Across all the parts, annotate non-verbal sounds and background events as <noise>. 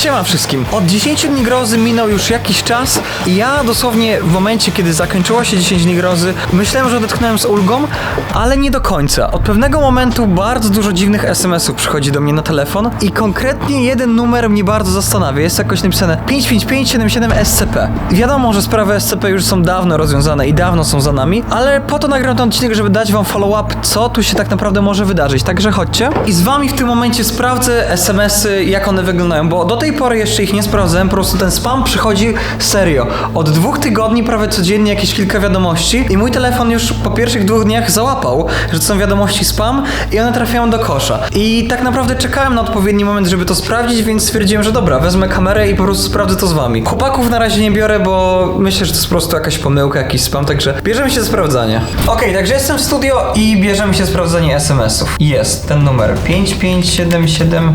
Siema wszystkim. Od 10 dni grozy minął już jakiś czas i ja dosłownie w momencie, kiedy zakończyło się 10 dni grozy, myślałem, że odetchnąłem z ulgą, ale nie do końca. Od pewnego momentu bardzo dużo dziwnych SMS-ów przychodzi do mnie na telefon i konkretnie jeden numer mnie bardzo zastanawia. Jest jakoś napisane 55577 SCP. Wiadomo, że sprawy SCP już są dawno rozwiązane i dawno są za nami, ale po to nagram ten odcinek, żeby dać wam follow-up, co tu się tak naprawdę może wydarzyć. Także chodźcie i z wami w tym momencie sprawdzę SMS-y, jak one wyglądają, bo do tej pory jeszcze ich nie sprawdzałem, po prostu ten spam przychodzi serio. Od dwóch tygodni prawie codziennie jakieś kilka wiadomości i mój telefon już po pierwszych dwóch dniach załapał, że to są wiadomości spam i one trafiają do kosza. I tak naprawdę czekałem na odpowiedni moment, żeby to sprawdzić, więc stwierdziłem, że dobra, wezmę kamerę i po prostu sprawdzę to z wami. Chłopaków na razie nie biorę, bo myślę, że to jest po prostu jakaś pomyłka, jakiś spam, także bierzemy się za sprawdzanie. Okej, także jestem w studio i bierzemy się za sprawdzanie SMS-ów. Jest ten numer 5577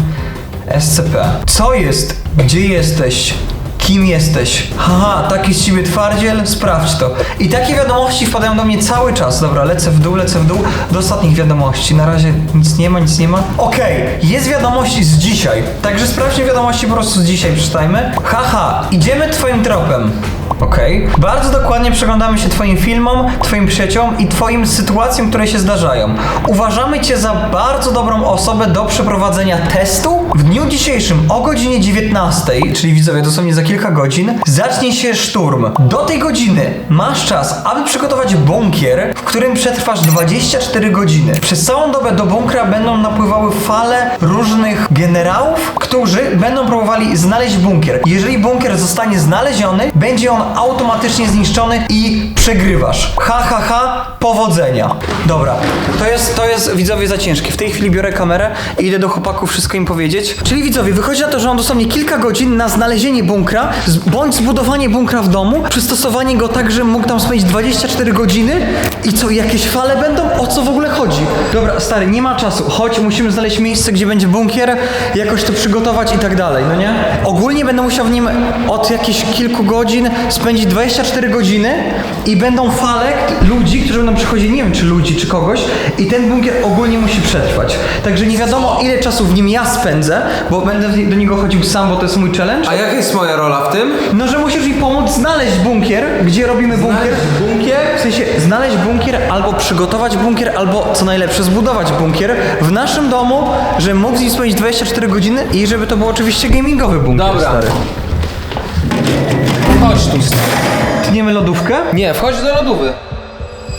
SCP. Co jest? Gdzie jesteś? Kim jesteś? Haha, taki z ciebie twardziel? Sprawdź to. I takie wiadomości wpadają do mnie cały czas. Dobra, lecę w dół, lecę w dół do ostatnich wiadomości. Na razie nic nie ma, nic nie ma. Okej, jest wiadomość z dzisiaj. Także sprawdźmy wiadomości po prostu z dzisiaj, przeczytajmy. Haha, idziemy twoim tropem. Okej. Bardzo dokładnie przyglądamy się Twoim filmom, Twoim przyjaciołom i Twoim sytuacjom, które się zdarzają. Uważamy Cię za bardzo dobrą osobę do przeprowadzenia testu. W dniu dzisiejszym o godzinie 19, czyli widzowie dosłownie za kilka godzin, zacznie się szturm. Do tej godziny masz czas, aby przygotować bunkier, w którym przetrwasz 24 godziny. Przez całą dobę do bunkra będą napływały fale różnych generałów, którzy będą próbowali znaleźć bunkier. Jeżeli bunkier zostanie znaleziony, będzie on automatycznie zniszczony i przegrywasz. Ha, ha, ha, powodzenia. Dobra, to jest, to jest widzowie za ciężkie. W tej chwili biorę kamerę i idę do chłopaków wszystko im powiedzieć. Czyli widzowie, wychodzi na to, że mam dosłownie kilka godzin na znalezienie bunkra, bądź zbudowanie bunkra w domu, przystosowanie go tak, żebym mógł tam spędzić 24 godziny i co, jakieś fale będą? O co w ogóle chodzi? Dobra, stary, nie ma czasu. Chodź, musimy znaleźć miejsce, gdzie będzie bunkier, jakoś to przygotować i tak dalej, no nie? Ogólnie będę musiał w nim od jakichś kilku godzin spędzić 24 godziny i będą fale ludzi, którzy będą przychodzili, nie wiem czy ludzi, czy kogoś i ten bunkier ogólnie musi przetrwać. Także nie wiadomo ile czasu w nim ja spędzę, bo będę do niego chodził sam, bo to jest mój challenge. A jaka jest moja rola w tym? No, że musisz mi pomóc znaleźć bunkier, gdzie robimy bunkier. Znaleźć bunkier? W sensie znaleźć bunkier, albo przygotować bunkier, albo co najlepsze zbudować bunkier w naszym domu, żeby mógł z nim spędzić 24 godziny i żeby to był oczywiście gamingowy bunkier, Dobra. stary. Tniemy lodówkę? Nie, wchodź do lodówy.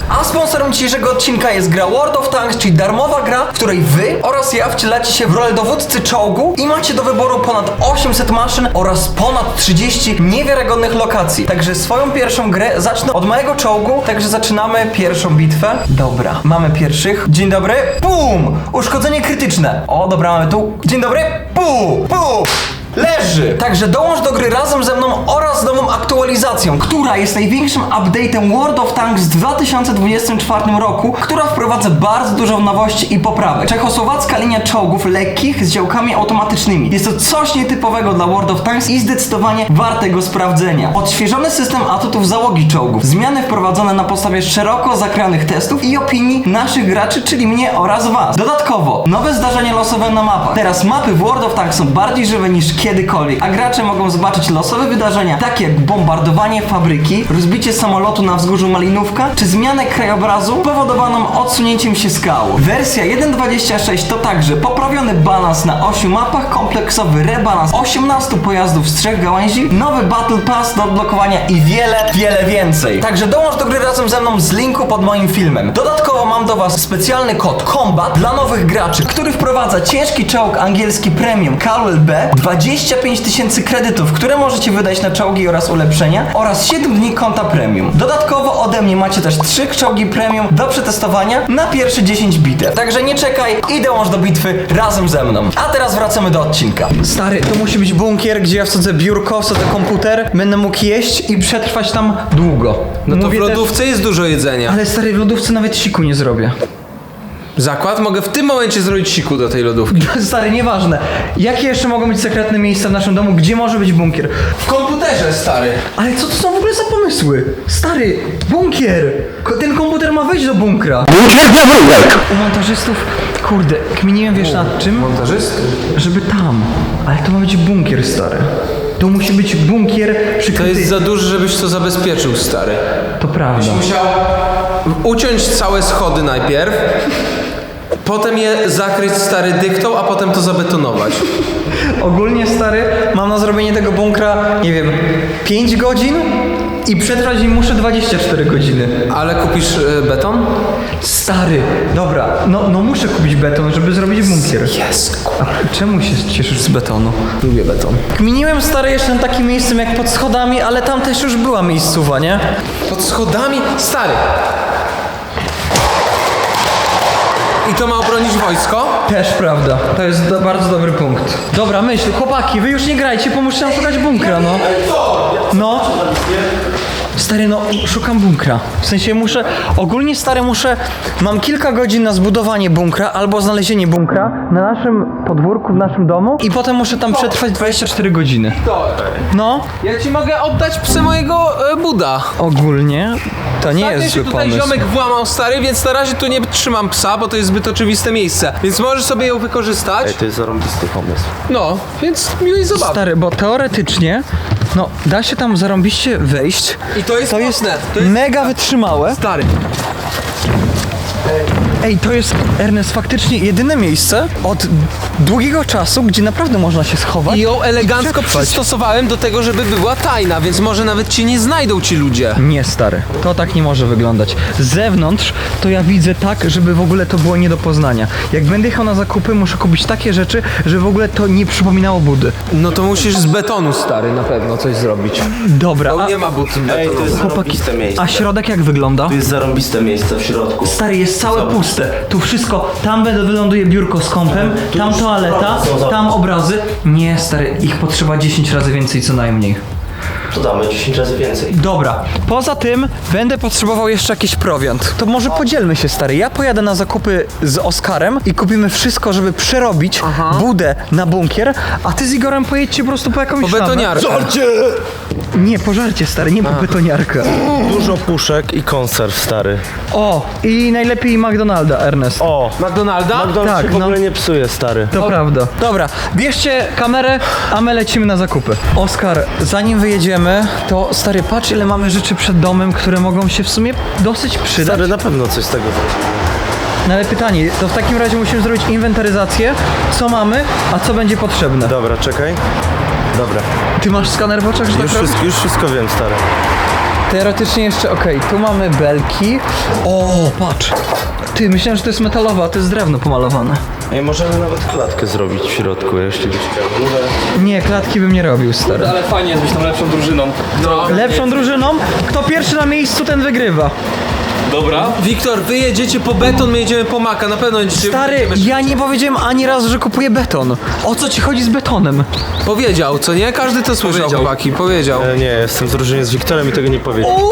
A sponsorem dzisiejszego odcinka jest gra World of Tanks, czyli darmowa gra, w której wy oraz ja wcielacie się w rolę dowódcy czołgu i macie do wyboru ponad 800 maszyn oraz ponad 30 niewiarygodnych lokacji. Także swoją pierwszą grę zacznę od mojego czołgu, także zaczynamy pierwszą bitwę. Dobra, mamy pierwszych. Dzień dobry. Pum! Uszkodzenie krytyczne. O, dobra, mamy tu. Dzień dobry. Pum! Pum! Leży! Także dołącz do gry razem ze mną oraz z nową aktualizacją, która jest największym update'em World of Tanks w 2024 roku, która wprowadza bardzo dużo nowości i poprawek. Czechosłowacka linia czołgów lekkich z działkami automatycznymi. Jest to coś nietypowego dla World of Tanks i zdecydowanie wartego sprawdzenia. Odświeżony system atutów załogi czołgów. Zmiany wprowadzone na podstawie szeroko zakrojonych testów i opinii naszych graczy, czyli mnie oraz was. Dodatkowo, nowe zdarzenia losowe na mapach. Teraz mapy w World of Tanks są bardziej żywe niż kiedykolwiek, a gracze mogą zobaczyć losowe wydarzenia, takie jak bombardowanie fabryki, rozbicie samolotu na wzgórzu Malinówka, czy zmianę krajobrazu powodowaną odsunięciem się skał. Wersja 1.26 to także poprawiony balans na 8 mapach, kompleksowy rebalans 18 pojazdów z trzech gałęzi, nowy Battle Pass do odblokowania i wiele, wiele więcej. Także dołącz do gry razem ze mną z linku pod moim filmem. Dodatkowo mam do Was specjalny kod COMBAT dla nowych graczy, który wprowadza ciężki czołg angielski premium Caldwell B, 25 tysięcy kredytów, które możecie wydać na czołgi oraz ulepszenia oraz 7 dni konta premium. Dodatkowo ode mnie macie też 3 czołgi premium do przetestowania na pierwsze 10 bitew. Także nie czekaj i dołącz do bitwy razem ze mną. A teraz wracamy do odcinka. Stary, to musi być bunkier, gdzie ja wsadzę biurko, wsadzę komputer, będę mógł jeść i przetrwać tam długo. No to w też- lodówce jest dużo jedzenia. Ale stary, w lodówce nawet siku nie zrobię. Zakład? Mogę w tym momencie zrobić siku do tej lodówki. <laughs> Stary, nieważne. Jakie jeszcze mogą być sekretne miejsca w naszym domu, gdzie może być bunkier? W komputerze, stary. Ale co to są w ogóle za pomysły? Stary, bunkier! Ko- Ten komputer ma wejść do bunkra. Bunkier dla wróbek. U montażystów Kurde, kminiłem wiesz nad czym? Montażysty? Żeby tam. Ale to ma być bunkier, stary. To musi być bunkier To przykryty. jest za duży, żebyś to zabezpieczył, stary. To prawda. Musiał uciąć całe schody najpierw, potem je zakryć stary dyktą, a potem to zabetonować. Ogólnie, stary, mam na zrobienie tego bunkra, nie wiem, 5 godzin i przetrwać im muszę 24 godziny. Ale kupisz e, beton? Stary, dobra, no, no muszę kupić beton, żeby zrobić bunkier. Jest. Czemu się cieszysz z betonu? Lubię beton. Kminiłem stary jeszcze nad takim miejscem jak pod schodami, ale tam też już była miejscowa, nie? Pod schodami? Stary. I to ma obronić wojsko? Też prawda. To jest do, bardzo dobry punkt. Dobra, myśl, chłopaki, wy już nie grajcie, pomóżcie nam szukać bunkra, no. No. Stary, no, szukam bunkra. W sensie muszę, ogólnie stary muszę, mam kilka godzin na zbudowanie bunkra albo znalezienie bunkra na naszym podwórku, w naszym domu i potem muszę tam przetrwać 24 godziny. No, Ja ci mogę oddać psy mojego e, Buda. ogólnie to nie Ostatnio jest się zły tutaj pomysł. ziomek włamał stary, więc na razie tu nie trzymam psa, bo to jest zbyt oczywiste miejsce. Więc możesz sobie ją wykorzystać. To jest zarąbisty pomysł. No, więc miłej zabawy. Stary, bo teoretycznie, no, da się tam zarąbiście wejść. I to jest To jest, mocne. To jest mega wytrzymałe. stary. Ej, to jest, Ernest, faktycznie jedyne miejsce od długiego czasu, gdzie naprawdę można się schować. I ją elegancko przystosowałem do tego, żeby była tajna, więc może nawet ci nie znajdą ci ludzie. Nie, stary, to tak nie może wyglądać. Z zewnątrz to ja widzę tak, żeby w ogóle to było nie do poznania. Jak będę jechał na zakupy, muszę kupić takie rzeczy, że w ogóle to nie przypominało budy. No to musisz z betonu stary na pewno coś zrobić. Dobra, Bo a, nie ma butów Ej, to jest chłopaki, zarąbiste miejsce. a środek jak wygląda? Tu jest zarąbiste miejsce w środku. Stary, jest całe Zobacz. puste. Tu wszystko, tam wyląduje biurko z kąpem, tam toaleta, tam obrazy. Nie, stary, ich potrzeba 10 razy więcej co najmniej. To damy 10 razy więcej. Dobra, poza tym będę potrzebował jeszcze jakiś prowiant. To może podzielmy się, stary. Ja pojadę na zakupy z Oskarem i kupimy wszystko, żeby przerobić budę na bunkier, a ty z Igorem pojedźcie po prostu po jakąś Po szamę. betoniarkę. Nie, pożarcie, stary, nie po betoniarkę. Dużo puszek i konserw, stary. O, i najlepiej McDonalda, Ernest. O! McDonalda? McDonald's Tak, się w no. ogóle nie psuje, stary. To prawda. Dobra, bierzcie kamerę, a my lecimy na zakupy. Oskar, zanim wyjedziemy, to stary, patrz ile mamy rzeczy przed domem, które mogą się w sumie dosyć przydać. Stary, na pewno coś z tego. No ale pytanie, to w takim razie musimy zrobić inwentaryzację, co mamy, a co będzie potrzebne. Dobra, czekaj. Dobra. Ty masz skaner w oczach, że tak Już robisz? wszystko, już wszystko wiem, stary. Teoretycznie jeszcze, okej, tu mamy belki. O, patrz. Ty, myślałem, że to jest metalowe, a to jest drewno pomalowane. Ej, możemy nawet klatkę zrobić w środku, jeśli byś chciał. Górę. Nie, klatki bym nie robił, stary. Ale fajnie jest być tam lepszą drużyną. No. Lepszą drużyną, kto pierwszy na miejscu, ten wygrywa. Dobra. Wiktor, wy jedziecie po beton, my jedziemy po maka. Na pewno będziecie... Stary, będziemy- ja nie powiedziałem ani razu, że kupuję beton. O co ci chodzi z betonem? Powiedział, co nie? Każdy to słyszał, Powiedział. chłopaki. Powiedział. E, nie, jestem w drużynie z Wiktorem i tego nie powiedział.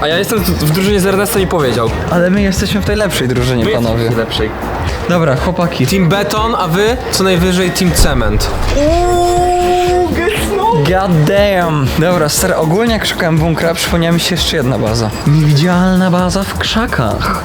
A ja jestem w drużynie z Ernestem i powiedział. Ale my jesteśmy w tej lepszej drużynie, panowie. Lepszej. Dobra, chłopaki. Team beton, a wy co najwyżej team cement. God damn. Dobra, stary, ogólnie jak szukałem bunkra, przypomniała mi się jeszcze jedna baza. Niewidzialna baza w krzakach,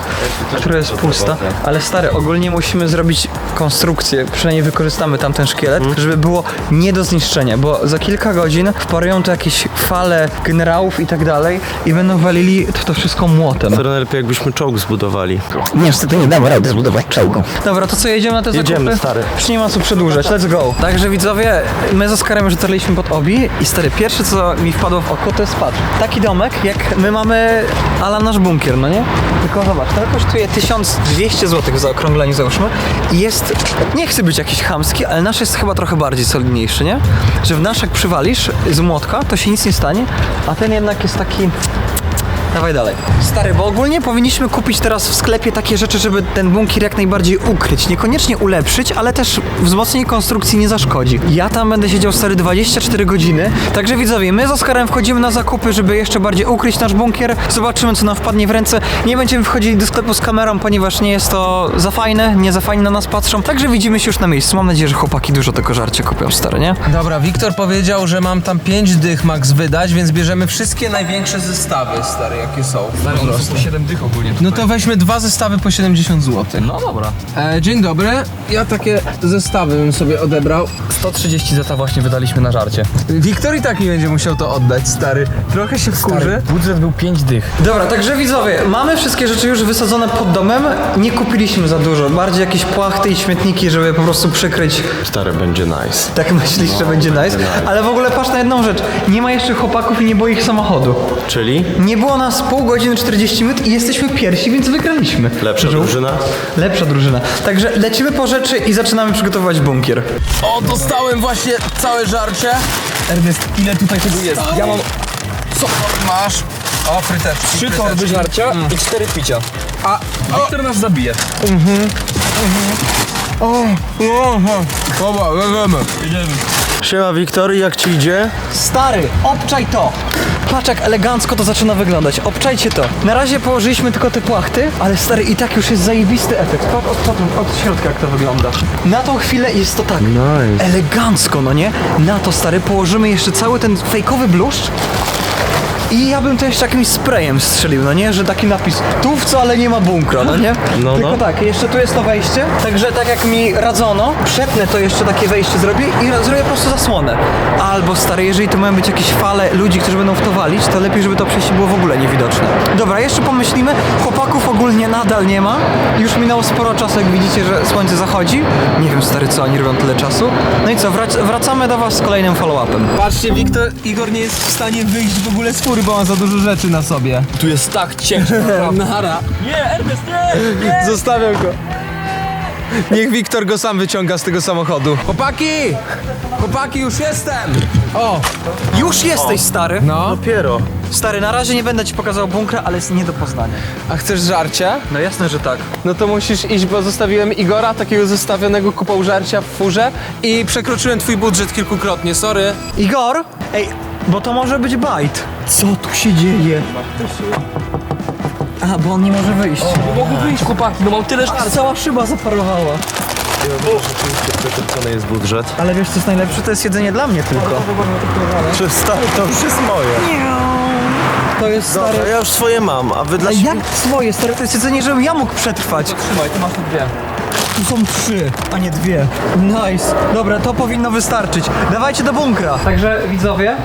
która jest pusta. Ale stary, ogólnie musimy zrobić konstrukcję, przynajmniej wykorzystamy tamten szkielet, żeby było nie do zniszczenia, bo za kilka godzin wparują tu jakieś fale generałów i tak dalej i będą walili w to wszystko młotem. Stary, najlepiej jakbyśmy czołg zbudowali. Niestety nie dam rady zbudować czołgu. Dobra, to co, jedziemy na te Jedziemy, zakupy? stary. Już nie ma co przedłużać, let's go. Także widzowie, my z Oskarem już dotarliśmy pod obi i stary, pierwsze co mi wpadło w oko to jest patrz. Taki domek, jak my mamy ala nasz bunkier, no nie? Tylko zobacz, ten kosztuje 1200 zł w zaokrągleniu załóżmy i jest, nie chcę być jakiś chamski, ale nasz jest chyba trochę bardziej solidniejszy, nie? Że w nasz jak przywalisz z młotka, to się nic nie stanie, a ten jednak jest taki... Dawaj dalej. Stary, bo ogólnie powinniśmy kupić teraz w sklepie takie rzeczy, żeby ten bunkier jak najbardziej ukryć. Niekoniecznie ulepszyć, ale też wzmocnienie konstrukcji nie zaszkodzi. Ja tam będę siedział stary 24 godziny. Także widzowie, my z Oskarem wchodzimy na zakupy, żeby jeszcze bardziej ukryć nasz bunkier. Zobaczymy, co nam wpadnie w ręce. Nie będziemy wchodzili do sklepu z kamerą, ponieważ nie jest to za fajne, nie za fajnie na nas patrzą. Także widzimy się już na miejscu. Mam nadzieję, że chłopaki dużo tego żarcia kupią, stary, nie? Dobra, Wiktor powiedział, że mam tam 5 dych max wydać, więc bierzemy wszystkie największe zestawy, stary. Jakie są. One są po 7 dych ogólnie. No to weźmy dwa zestawy po 70 zł. No dobra. E, dzień dobry. Ja takie zestawy bym sobie odebrał. 130 zeta właśnie wydaliśmy na żarcie. Wiktor i tak nie będzie musiał to oddać, stary. Trochę się wkurzy. Budżet był 5 dych. Dobra, także widzowie, mamy wszystkie rzeczy już wysadzone pod domem. Nie kupiliśmy za dużo. Bardziej jakieś płachty i śmietniki, żeby po prostu przykryć. Stary, będzie nice. Tak myślisz, że będzie nice. Ale w ogóle patrz na jedną rzecz. Nie ma jeszcze chłopaków i nie było ich samochodu. Czyli? Nie było nas pół godziny, 40 minut i jesteśmy pierwsi, więc wygraliśmy. Lepsza Żółw? drużyna? Lepsza drużyna. Także lecimy po rzeczy i zaczynamy przygotowywać bunkier. O, dostałem właśnie całe żarcie. Ernest, ile tutaj tego jest? Ja mam Co masz? O, fryteczki. 3 torby żarcia i 4 picia. A, Wiktor nas zabije. Dobra, leżymy. Siema, Wiktor, jak ci idzie? Stary, obczaj to! Patrz jak elegancko to zaczyna wyglądać. Obczajcie to. Na razie położyliśmy tylko te płachty, ale stary i tak już jest zajebisty efekt. Patrz od, od, od środka jak to wygląda. Na tą chwilę jest to tak Nice. elegancko, no nie? Na to stary położymy jeszcze cały ten fejkowy bluszcz. I ja bym to jeszcze jakimś sprayem strzelił, no nie? Że taki napis tu wcale nie ma bunkra, no nie? No, Tylko no. tak, jeszcze tu jest to wejście, także tak jak mi radzono, przetnę to jeszcze takie wejście zrobię i zrobię po prostu zasłonę. Albo stary, jeżeli tu mają być jakieś fale ludzi, którzy będą w to walić, to lepiej, żeby to przejście było w ogóle niewidoczne. Dobra, jeszcze pomyślimy, chłopaków ogólnie nadal nie ma. Już minęło sporo czasu, jak widzicie, że słońce zachodzi. Nie wiem stary, co oni robią tyle czasu. No i co, wrac- wracamy do was z kolejnym follow-upem. Patrzcie, Wiktor, Igor nie jest w stanie wyjść w ogóle z fury, bo ma za dużo rzeczy na sobie. Tu jest tak ciężko. <laughs> Nara. Nie, Ernest, nie! nie. Zostawiam go. Niech Wiktor go sam wyciąga z tego samochodu. Chłopaki! Chłopaki, już jestem! O, Już jesteś stary. no. Dopiero. Stary, na razie nie będę ci pokazał bunkra, ale jest nie do poznania. A chcesz żarcie? No jasne, że tak. No to musisz iść, bo zostawiłem Igora, takiego zostawionego kupą żarcia w furze i przekroczyłem twój budżet kilkukrotnie, sorry. Igor? Ej, bo to może być bajt. Co tu się dzieje? A, bo on nie może wyjść. Nie mogę wyjść, chłopaki, no mam tyle A żarcia. cała szyba zaparowała. Przekroczony jest budżet. Ale wiesz co jest najlepsze? To jest jedzenie dla mnie tylko. Czy stary, to już jest moje. To jest stare. Dobra, ja już swoje mam, a wy dla siebie... jak swoje, stare? To jest jedzenie, żebym ja mógł przetrwać. Trzymaj, tu masz tu dwie. Tu są trzy, a nie dwie. Nice. Dobra, to powinno wystarczyć. Dawajcie do bunkra. Także widzowie,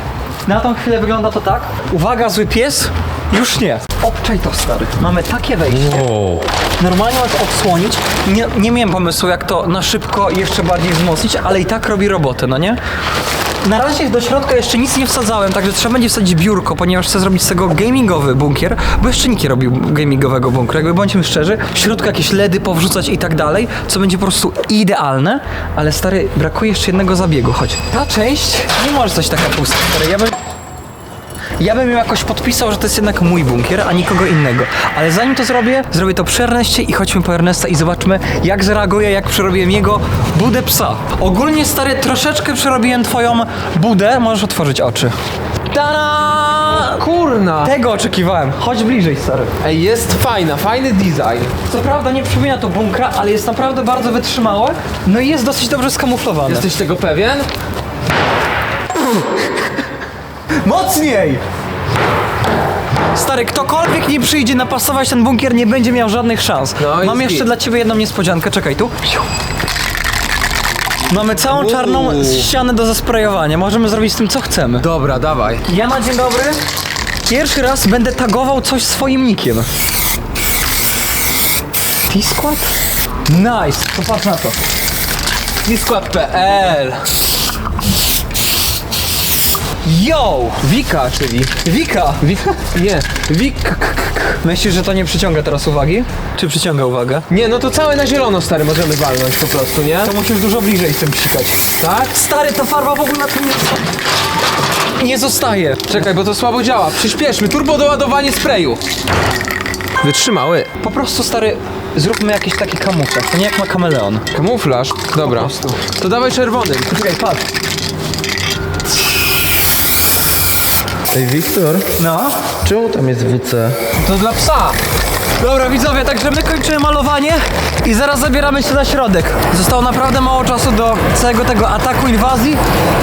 na tą chwilę wygląda to tak. Uwaga, zły pies. Już nie. Obczaj to, stary. Mamy takie wejście. Normalnie mam to odsłonić. Nie, nie miałem pomysłu, jak to na szybko jeszcze bardziej wzmocnić, ale i tak robi robotę, no nie? Na razie do środka jeszcze nic nie wsadzałem, także trzeba będzie wsadzić biurko, ponieważ chcę zrobić z tego gamingowy bunkier, bo jeszcze nikt nie robił gamingowego bunkra, jakby bądźmy szczerzy. W środku jakieś LEDy powrzucać i tak dalej, co będzie po prostu idealne, ale stary, brakuje jeszcze jednego zabiegu, chodź. Ta część nie może coś taka pusta, stary, ja bym... Ja bym ją jakoś podpisał, że to jest jednak mój bunkier, a nikogo innego. Ale zanim to zrobię, zrobię to przy Ernestie i chodźmy po Ernesta i zobaczmy, jak zareaguje, jak przerobiłem jego budę psa. Ogólnie, stary, troszeczkę przerobiłem twoją budę. Możesz otworzyć oczy. Tada! Kurna! Tego oczekiwałem. Chodź bliżej, stary. Ej, jest fajna, fajny design. Co prawda nie przypomina to bunkra, ale jest naprawdę bardzo wytrzymałe. No i jest dosyć dobrze skamuflowane. Jesteś tego pewien? Mocniej! Stary, ktokolwiek nie przyjdzie napasować ten bunkier, nie będzie miał żadnych szans. No i Mam jeszcze dla ciebie jedną niespodziankę, czekaj tu. Mamy całą Uuu. czarną ścianę do zasprejowania. Możemy zrobić z tym co chcemy. Dobra, dawaj. Ja na dzień dobry pierwszy raz będę tagował coś swoim nikiem. T-Squad? Nice, popatrz na to. Niskład.pl Yo! Wika, czyli. Wika! Wika? Nie. Wik. Myślisz, że to nie przyciąga teraz uwagi? Czy przyciąga uwagę? Nie, no to całe na zielono, stary, możemy walnąć po prostu, nie? To musisz dużo bliżej z tym psikać. Tak? Stary, ta farba w ogóle na tym nie... Nie zostaje. Czekaj, bo to słabo działa. Przyspieszmy. Turbo doładowanie sprayu. Wytrzymały. Po prostu, stary, zróbmy jakiś taki kamuflaż. To nie jak ma kameleon. Kamuflaż. Dobra. prostu. To dawaj czerwonym. Czekaj, patrz. Ej, Wiktor, No. czemu tam jest WC? To dla psa. Dobra widzowie, także my kończymy malowanie i zaraz zabieramy się na środek. Zostało naprawdę mało czasu do całego tego ataku, inwazji,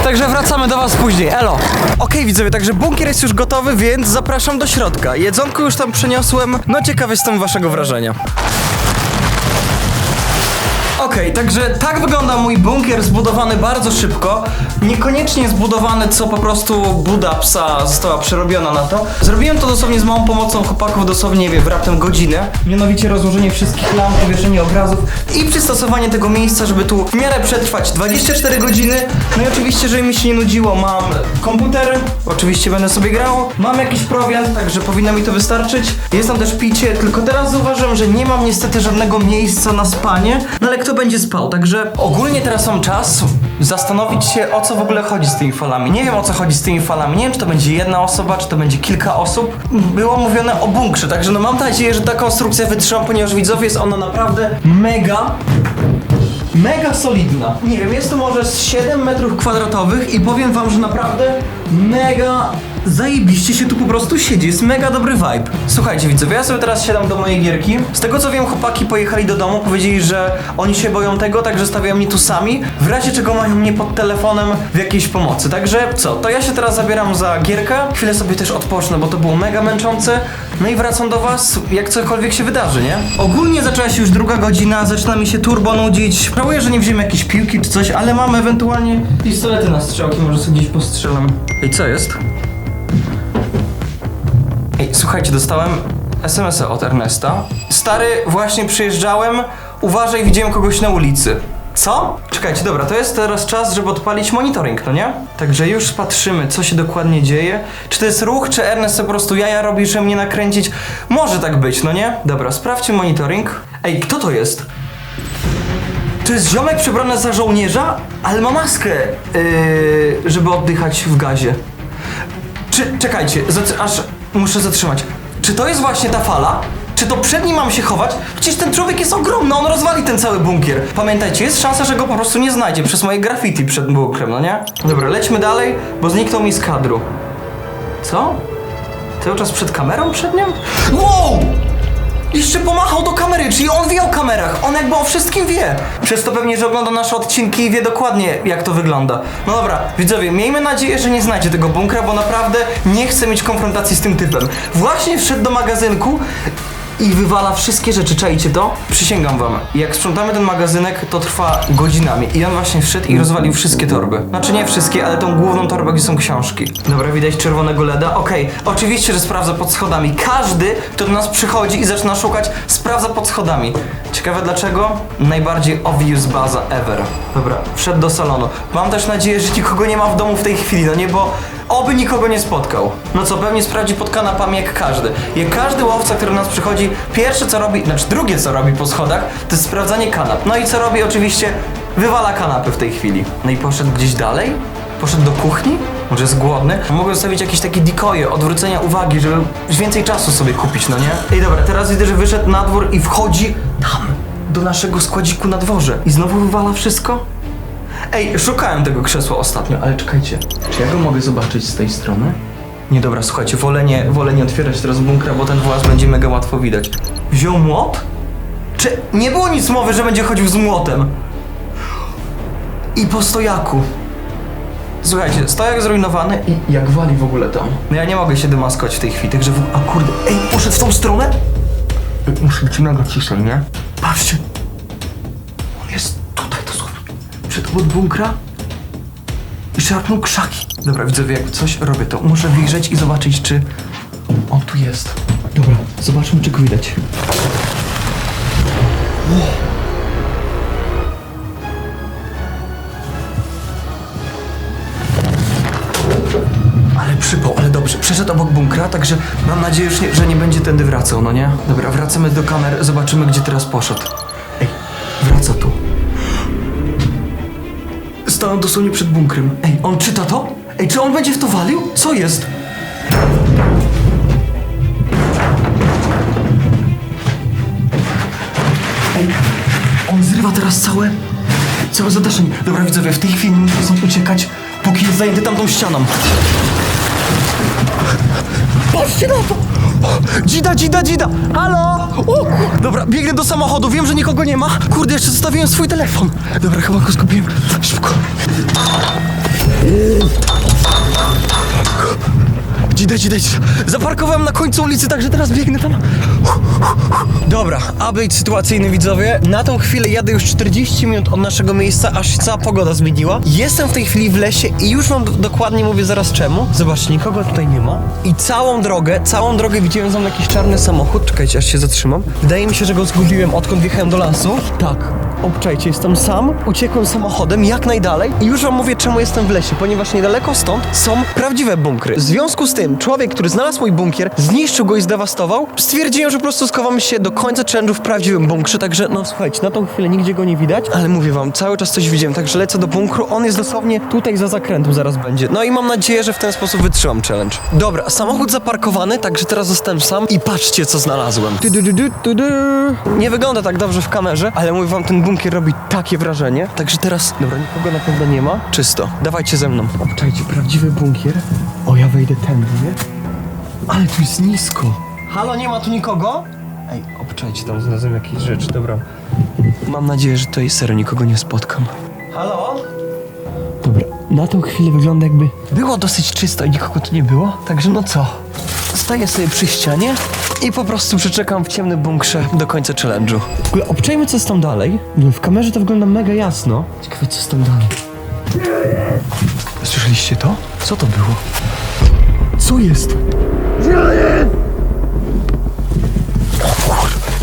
także wracamy do was później. Elo! Okej widzowie, także bunkier jest już gotowy, więc zapraszam do środka. Jedzonko już tam przeniosłem, no ciekawy jestem waszego wrażenia. Okej, także tak wygląda mój bunkier zbudowany bardzo szybko. Niekoniecznie zbudowany, co po prostu buda psa została przerobiona na to. Zrobiłem to dosłownie z małą pomocą chłopaków, dosłownie nie w raptem godzinę. Mianowicie rozłożenie wszystkich lamp, powieszenie obrazów i przystosowanie tego miejsca, żeby tu w miarę przetrwać 24 godziny. No i oczywiście, żeby mi się nie nudziło, mam komputer, oczywiście będę sobie grał, mam jakiś prowiant, także powinno mi to wystarczyć. Jest tam też picie, tylko teraz zauważyłem, że nie mam niestety żadnego miejsca na spanie, no ale kto będzie spał? Także ogólnie teraz mam czas zastanowić się, o co w ogóle chodzi z tymi falami. Nie wiem, o co chodzi z tymi falami. Nie wiem, czy to będzie jedna osoba, czy to będzie kilka osób. Było mówione o bunkrze, także no mam nadzieję, że ta konstrukcja wytrzyma, ponieważ widzowie jest ona naprawdę mega mega solidna. Nie wiem, jest to może z 7 metrów kwadratowych i powiem wam, że naprawdę mega zajebiście się tu po prostu siedzi. Jest mega dobry vibe. Słuchajcie widzowie, ja sobie teraz siadam do mojej gierki. Z tego co wiem, chłopaki pojechali do domu, powiedzieli, że oni się boją tego, także stawiają mnie tu sami. W razie czego mają mnie pod telefonem w jakiejś pomocy. Także co, to ja się teraz zabieram za gierkę. Chwilę sobie też odpocznę, bo to było mega męczące. No i wracam do was, jak cokolwiek się wydarzy, nie? Ogólnie zaczęła się już druga godzina, zaczyna mi się turbo nudzić. Żałuję, że nie wziąłem jakiejś piłki czy coś, ale mam ewentualnie pistolety na strzałki, może sobie gdzieś postrzelam. Ej, co jest? Słuchajcie, dostałem SMS-a od Ernesta. Stary, właśnie przyjeżdżałem, uważaj, widziałem kogoś na ulicy. Co? Czekajcie, dobra, to jest teraz czas, żeby odpalić monitoring, no nie? Także już patrzymy, co się dokładnie dzieje. Czy to jest ruch, czy Ernest po prostu jaja robi, żeby mnie nakręcić? Może tak być, no nie? Dobra, sprawdźcie monitoring. Ej, kto to jest? To jest ziomek przebrany za żołnierza, ale ma maskę, yy, żeby oddychać w gazie. Czy, czekajcie, aż muszę zatrzymać. Czy to jest właśnie ta fala? Czy to przed nim mam się chować? Przecież ten człowiek jest ogromny, on rozwali ten cały bunkier. Pamiętajcie, jest szansa, że go po prostu nie znajdzie przez moje graffiti przed bunkrem, no nie? Dobra, lećmy dalej, bo zniknął mi z kadru. Co? Cały czas przed kamerą przed nim? Wow! Jeszcze pomachał do kamery, czyli on wie o kamerach, on jakby o wszystkim wie. Przez to pewnie, że ogląda nasze odcinki i wie dokładnie, jak to wygląda. No dobra, widzowie, miejmy nadzieję, że nie znajdzie tego bunkra, bo naprawdę nie chcę mieć konfrontacji z tym typem. Właśnie wszedł do magazynku i wywala wszystkie rzeczy, czajcie to? Przysięgam wam, jak sprzątamy ten magazynek, to trwa godzinami. I on właśnie wszedł i rozwalił wszystkie torby. Znaczy nie wszystkie, ale tą główną torbę, gdzie są książki. Dobra, widać czerwonego LEDa. Okej, oczywiście, że sprawdza pod schodami. Każdy, kto do nas przychodzi i zaczyna szukać, sprawdza pod schodami. Ciekawe dlaczego? Najbardziej obvious baza ever. Dobra, wszedł do salonu. Mam też nadzieję, że nikogo nie ma w domu w tej chwili, no nie, bo oby nikogo nie spotkał. No co, pewnie sprawdzi pod kanapami jak każdy. Jak każdy łowca, który do nas przychodzi, pierwsze co robi, znaczy drugie co robi po schodach, to jest sprawdzanie kanap. No i co robi? Oczywiście wywala kanapy w tej chwili. No i poszedł gdzieś dalej? Poszedł do kuchni? Może jest głodny? Mogę zostawić jakieś takie decoje, odwrócenia uwagi, żeby więcej czasu sobie kupić, no nie? Ej, dobra, teraz widzę, że wyszedł na dwór i wchodzi tam, do naszego składziku na dworze. I znowu wywala wszystko? Ej, szukałem tego krzesła ostatnio, ale czekajcie. Czy ja go mogę zobaczyć z tej strony? Nie, dobra, słuchajcie, wolę nie, wolę nie otwierać teraz bunkra, bo ten włas będzie mega łatwo widać. Wziął młot? Czy nie było nic mowy, że będzie chodził z młotem? I po stojaku. Słuchajcie, stojak zrujnowany i jak wali w ogóle tam. No ja nie mogę się demaskować w tej chwili, także... W... A kurde, ej, poszedł w tą stronę? Muszę być mega ciszej, nie? Patrzcie. Przed obok bunkra i szarpnął krzaki. Dobra, widzowie, jak coś robię, to muszę wyjrzeć i zobaczyć, czy on tu jest. Dobra, zobaczmy, czy go widać. Ale przypał, ale dobrze. Przeszedł obok bunkra, także mam nadzieję, że nie, że nie będzie tędy wracał, no nie? Dobra, wracamy do kamer, zobaczymy, gdzie teraz poszedł. Stanął dosłownie przed bunkrem. Ej, on czyta to? Ej, czy on będzie w to walił? Co jest? Ej, on zrywa teraz całe... całe zadaszenie. Dobra, widzowie, w tej chwili muszę stąd uciekać, póki jest zajęty tamtą ścianą. Patrzcie na to! Dzida, dzida, dzida! Halo! O, dobra, biegnę do samochodu, wiem, że nikogo nie ma. Kurde, jeszcze zostawiłem swój telefon. Dobra, chyba go zgubiłem. Szybko. Dzida, dzida, dzida. Zaparkowałem na końcu ulicy, także teraz biegnę tam. Dobra, update sytuacyjny widzowie. Na tą chwilę jadę już 40 minut od naszego miejsca, aż się cała pogoda zmieniła. Jestem w tej chwili w lesie i już wam dokładnie mówię zaraz czemu. Zobaczcie, nikogo tutaj nie ma. I całą drogę, całą drogę widziałem mną jakiś czarny samochód. Czekajcie, aż się zatrzymam. Wydaje mi się, że go zgubiłem odkąd wjechałem do lasu. Tak. Obczajcie, jestem sam, uciekłem samochodem jak najdalej i już wam mówię czemu jestem w lesie, ponieważ niedaleko stąd są prawdziwe bunkry. W związku z tym, człowiek, który znalazł mój bunkier, zniszczył go i zdewastował, stwierdziłem, że po prostu schowamy się do końca challenge'u w prawdziwym bunkrze, także no słuchajcie, na tą chwilę nigdzie go nie widać, ale mówię wam, cały czas coś widziałem, także lecę do bunkru, on jest dosłownie tutaj za zakrętem zaraz będzie. No i mam nadzieję, że w ten sposób wytrzymam challenge. Dobra, samochód zaparkowany, także teraz zostałem sam i patrzcie co znalazłem. Nie wygląda tak dobrze w kamerze, ale mówię wam, ten bunkier robi takie wrażenie. Także teraz, dobra, nikogo na pewno nie ma. Czysto. Dawajcie ze mną. Obczajcie, prawdziwy bunkier. O, ja wejdę tędy, nie? Ale tu jest nisko. Halo, nie ma tu nikogo? Ej, obczajcie, tam znalazłem jakieś rzeczy, dobra. Mam nadzieję, że tutaj serio nikogo nie spotkam. Halo? Dobra, na tą chwilę wygląda jakby było dosyć czysto i nikogo tu nie było, także no co? Staję sobie przy ścianie i po prostu przeczekam w ciemnym bunkrze do końca challenge'u. W ogóle obczajmy co jest tam dalej. W kamerze to wygląda mega jasno. Ciekawe co jest tam dalej. Słyszeliście to? Co to było? Co jest?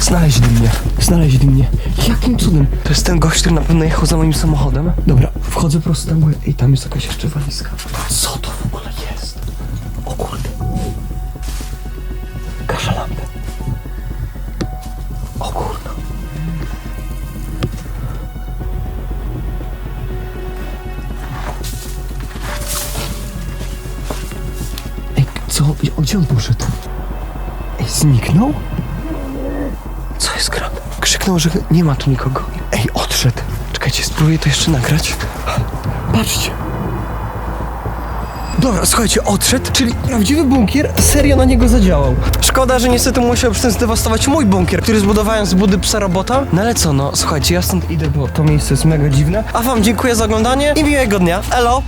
Znaleźli mnie. Znaleźli mnie. Jakim cudem? To jest ten gość, który na pewno jechał za moim samochodem. Dobra, wchodzę prosto tam. Ej, tam jest jakaś jeszcze walizka. Co to Gdzie on poszedł? Ej, zniknął? Co jest grane? Krzyknął, że nie ma tu nikogo. Ej, odszedł. Czekajcie, spróbuję to jeszcze nagrać. Patrzcie. Dobra, słuchajcie, odszedł, czyli prawdziwy bunkier serio na niego zadziałał. Szkoda, że niestety musiał przy tym zdewastować mój bunkier, który zbudowałem z budy psa robota. No ale co, no słuchajcie, ja stąd idę, bo to miejsce jest mega dziwne. A wam dziękuję za oglądanie i miłego dnia. Elo!